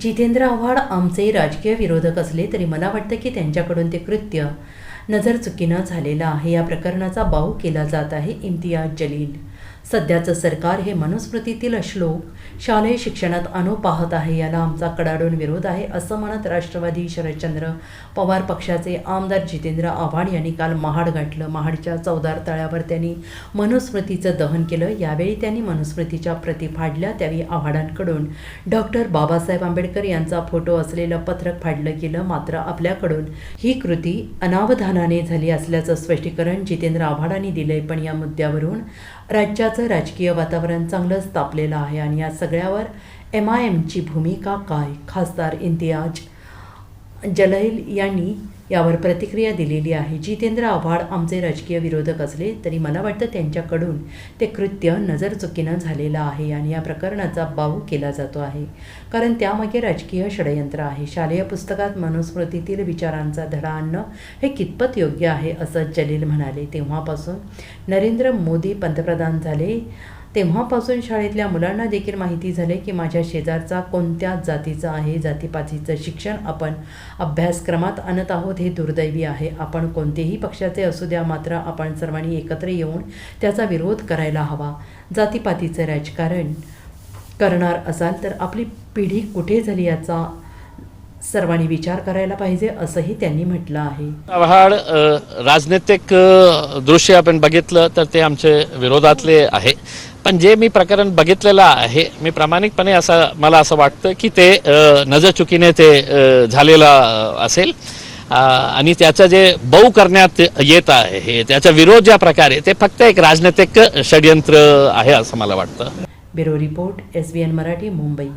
जितेंद्र आव्हाड आमचे राजकीय विरोधक असले तरी मला वाटतं की त्यांच्याकडून ते कृत्य नजर चुकीनं झालेलं आहे. या प्रकरणाचा बाहू केला जात आहे इम्तियाज जलील. सध्याचं सरकार हे मनुस्मृतीतील श्लोक शालेय शिक्षणात आणू पाहत आहे. याला आमचा कडाडून विरोध आहे असं म्हणत राष्ट्रवादी शरदचंद्र पवार पक्षाचे आमदार जितेंद्र आव्हाड यांनी काल महाड गाठलं. महाडच्या चौदार तळ्यावर त्यांनी मनुस्मृतीचं दहन केलं. यावेळी त्यांनी मनुस्मृतीच्या प्रती फाडल्या. त्यावेळी आव्हाडांकडून डॉक्टर बाबासाहेब आंबेडकर यांचा फोटो असलेलं पत्रक फाडलं गेलं. मात्र आपल्याकडून ही कृती अनावधानाने झाली असल्याचं स्पष्टीकरण जितेंद्र आव्हाडांनी दिलंय. पण या मुद्द्यावरून राज्याचं राजकीय वातावरण चांगलंच तापलेलं आहे आणि या सगळ्यावर एम आय एमची भूमिका काय? खासदार इम्तियाज जलहिल यांनी यावर प्रतिक्रिया दिलेली आहे. जितेंद्र आव्हाड आमचे राजकीय विरोधक असले तरी मला वाटतं त्यांच्याकडून ते कृत्य नजर चुकीनं झालेलं आहे आणि या प्रकरणाचा बाऊ केला जातो आहे. कारण त्यामागे राजकीय षडयंत्र आहे. शालेय पुस्तकात मनुस्मृतीतील विचारांचा धडा आणणं हे कितपत योग्य आहे असं जलील म्हणाले. तेव्हापासून नरेंद्र मोदी पंतप्रधान झाले. तेव्हापासून शाळेतल्या मुलांना देखील माहिती झाले की माझ्या शेजारचा कोणत्या जातीचा आहे जातीपातीचं शिक्षण आपण अभ्यासक्रमात आणत आहोत हे दुर्दैवी आहे. आपण कोणतेही पक्षाचे असू द्या मात्र आपण सर्वांनी एकत्र येऊन त्याचा विरोध करायला हवा. जातीपातीचं राजकारण करणार असाल तर आपली पिढी कुठे झाली याचा सर्वांनी विचार करायला पाहिजे असंही त्यांनी म्हटलं आहे. आव्हाड राजनैतिक दृश्य आपण बघितलं तर ते आमचे विरोधातले आहे. पण जे मी प्रकरण बघितलेलं आहे मी प्रामाणिकपणे असं मला असं वाटतं की ते नजरचुकीने ते झालेलं असेल. आणि त्याचं जे बऊ करण्यात येत आहे त्याचा विरोध ज्या प्रकारे ते फक्त एक राजनैतिक षडयंत्र आहे असं मला वाटतं. Bureau report S B N Marathi Mumbai.